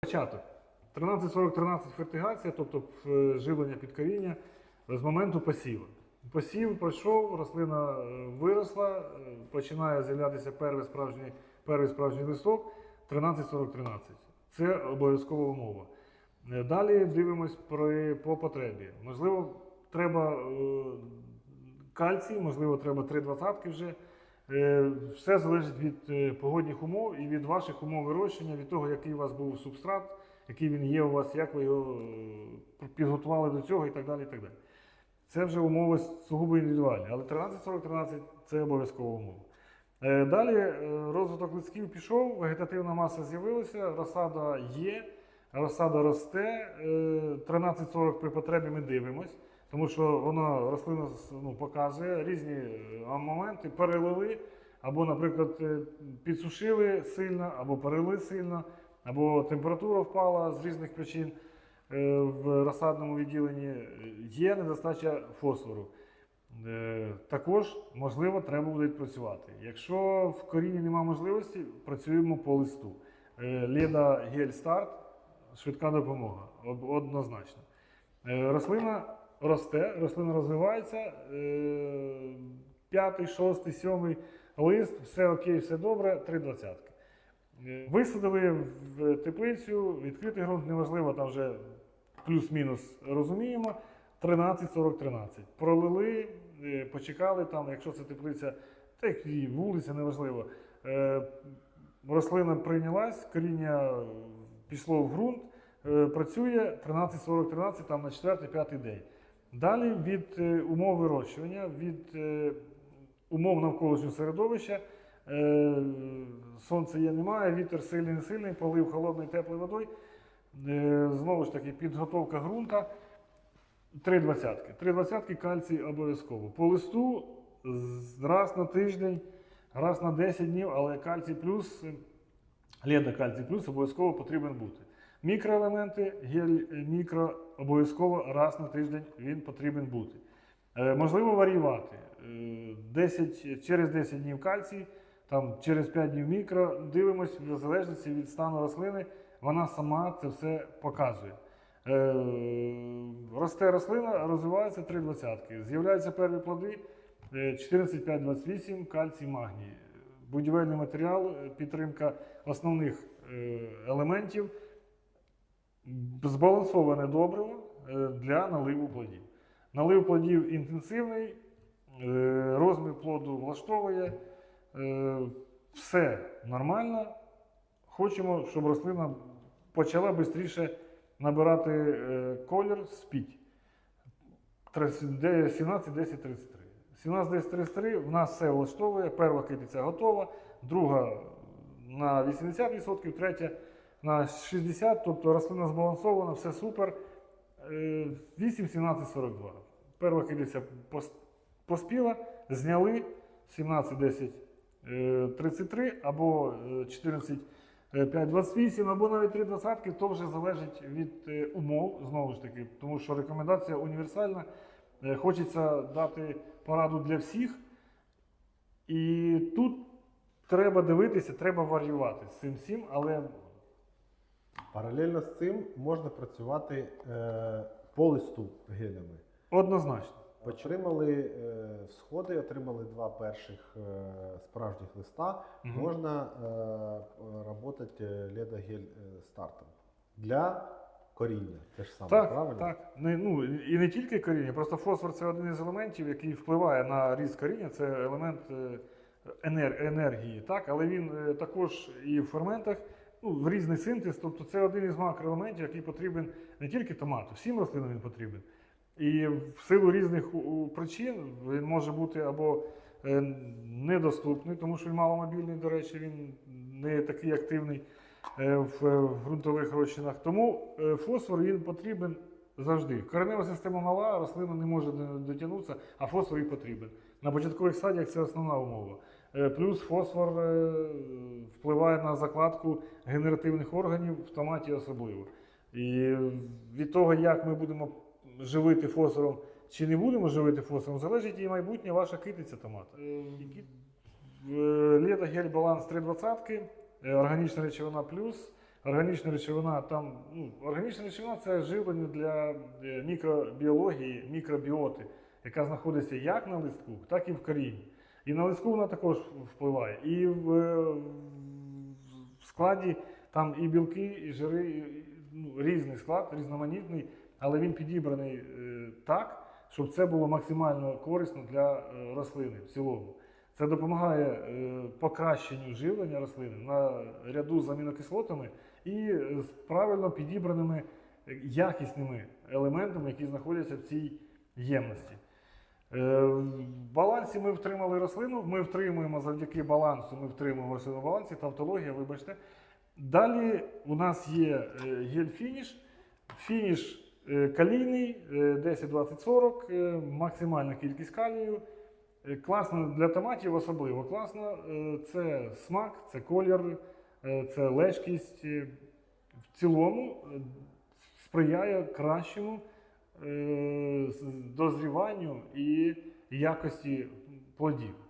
Початок. 13-40-13 фертигація, тобто е, живлення під коріння з моменту посіву. Посів пройшов, рослина е, виросла, е, починає з'являтися перший справжній, перший справжній листок 13-40-13. Це обов'язкова умова. Е, Далі дивимось при, по потребі. Можливо, треба е, кальцій, можливо, треба 3,20 вже. Е, Все залежить від е, погодних умов і від ваших умов вирощення, від того, який у вас був субстрат, який він є у вас, як ви його е, підготували до цього і так далі. І так далі. Це вже умови сугубо індивідуальні, але 13-40-13 це обов'язкова умова. Далі розвиток листків пішов, вегетативна маса з'явилася, розсада є, розсада росте. е, 13-40 при потребі ми дивимось, тому що вона рослина ну, показує різні е, моменти, перелили, або, наприклад, е, підсушили сильно, або перелили сильно, або температура впала з різних причин е, в розсадному відділенні, є недостача фосфору. Також, можливо, треба буде відпрацювати. Якщо в корінні немає можливості, працюємо по листу. Леда гель старт, швидка допомога, однозначно. Рослина росте, рослина розвивається. е, П'ятий, шостий, сьомий лист, все окей, все добре, три двадцятки. Е, Висадили в теплицю, відкритий ґрунт, неважливо, там вже плюс-мінус розуміємо. 13-40-13. Пролили, е, почекали там, якщо це теплиця, так і вулиця, неважливо. Рослина прийнялась, коріння пішло в ґрунт, працює 13-40-13 там на 4-5 день. Далі від е, умов вирощування, від е, умов навколишнього середовища, е, сонця є, немає, вітер сильний, не сильний, полив холодною теплою водою. Знову ж таки, підготовка ґрунта. Три двадцятки. Три двадцятки кальцій обов'язково. По листу раз на тиждень, раз на 10 днів, але кальцій плюс, леда кальцій плюс обов'язково потрібен бути. Мікроелементи, гель мікро обов'язково раз на тиждень він потрібен бути. Е, можливо варіювати. Е, 10, через 10 днів кальцій, там, через 5 днів мікро. Дивимось в залежності від стану рослини, вона сама це все показує. Е, Росте рослина, розвивається 3 двадцятки. З'являються перві плоди е, 14, 5, 28, кальцій, магній. Будівельний матеріал, е, підтримка основних е, елементів, збалансоване добриво е, для наливу плодів. Налив плодів інтенсивний, е, розмір плоду влаштовує, е, все нормально. Хочемо, щоб рослина почала швидше набирати колір спіть. 17, 10, 33. 17, 10, 33 в нас все влаштовує. Перша китиця готова, друга на 80%, третя на 60%, тобто рослина збалансована, все супер. Е, 8, 17, 42. Перша китиця пос- поспіла, зняли 17, 10, е, 33 або е, 14, 5,28 або навіть 3,20, то вже залежить від е, умов, знову ж таки, тому що рекомендація універсальна. Е, Хочеться дати пораду для всіх. І тут треба дивитися, треба варіювати з цим всім, але Паралельно з цим можна працювати е, по листу гелями. однозначно. Отримали е, сходи, отримали два перших е, справжніх листа. Мгм. Можна е, працювати ледогель е, стартом для коріння. Те ж саме, Так, правильно? так. Не, ну, і не тільки коріння, просто фосфор це один із елементів, який впливає на ріст коріння, це елемент е, енер- енергії, так? але він е, також і в ферментах, ну, в різний синтез, тобто це один із макроелементів, який потрібен не тільки томату, всім рослинам він потрібен. І в силу різних причин він може бути або е, недоступний, тому що він маломобільний, до речі, він не такий активний е, в, ґрунтових розчинах. Тому е, фосфор він потрібен завжди. Коренева система мала, рослина не може дотягнутися, а фосфор їй потрібен. На початкових стадіях це основна умова. Е, Плюс фосфор е, впливає на закладку генеративних органів в томаті особливо. І від того, як ми будемо живити фосфором чи не будемо живити фосфором, залежить і майбутнє ваша китиця томата. Лето-гель баланс 320, е, органічна речовина плюс, Органічна речовина там, ну, органічна речовина це живлення для е, мікробіології, мікробіоти, яка знаходиться як на листку, так і в корінні. І на листку вона також впливає. І в, в складі там і білки, і жири, і, ну, різний склад, різноманітний, але він підібраний е, так, щоб це було максимально корисно для е, рослини в цілому. Це допомагає е, покращенню живлення рослини на ряду з амінокислотами і з правильно підібраними якісними елементами, які знаходяться в цій ємності. Е, В балансі ми втримали рослину, ми втримуємо завдяки балансу, ми втримуємо рослину в балансі, тавтологія, вибачте. Далі у нас є е, гель-фініш. Фініш е, калійний, е, 10, 20, 40, е, максимальна кількість калію. Класно для томатів особливо класно. Це смак, це колір, це лежкість. В цілому сприяє кращому дозріванню і якості плодів.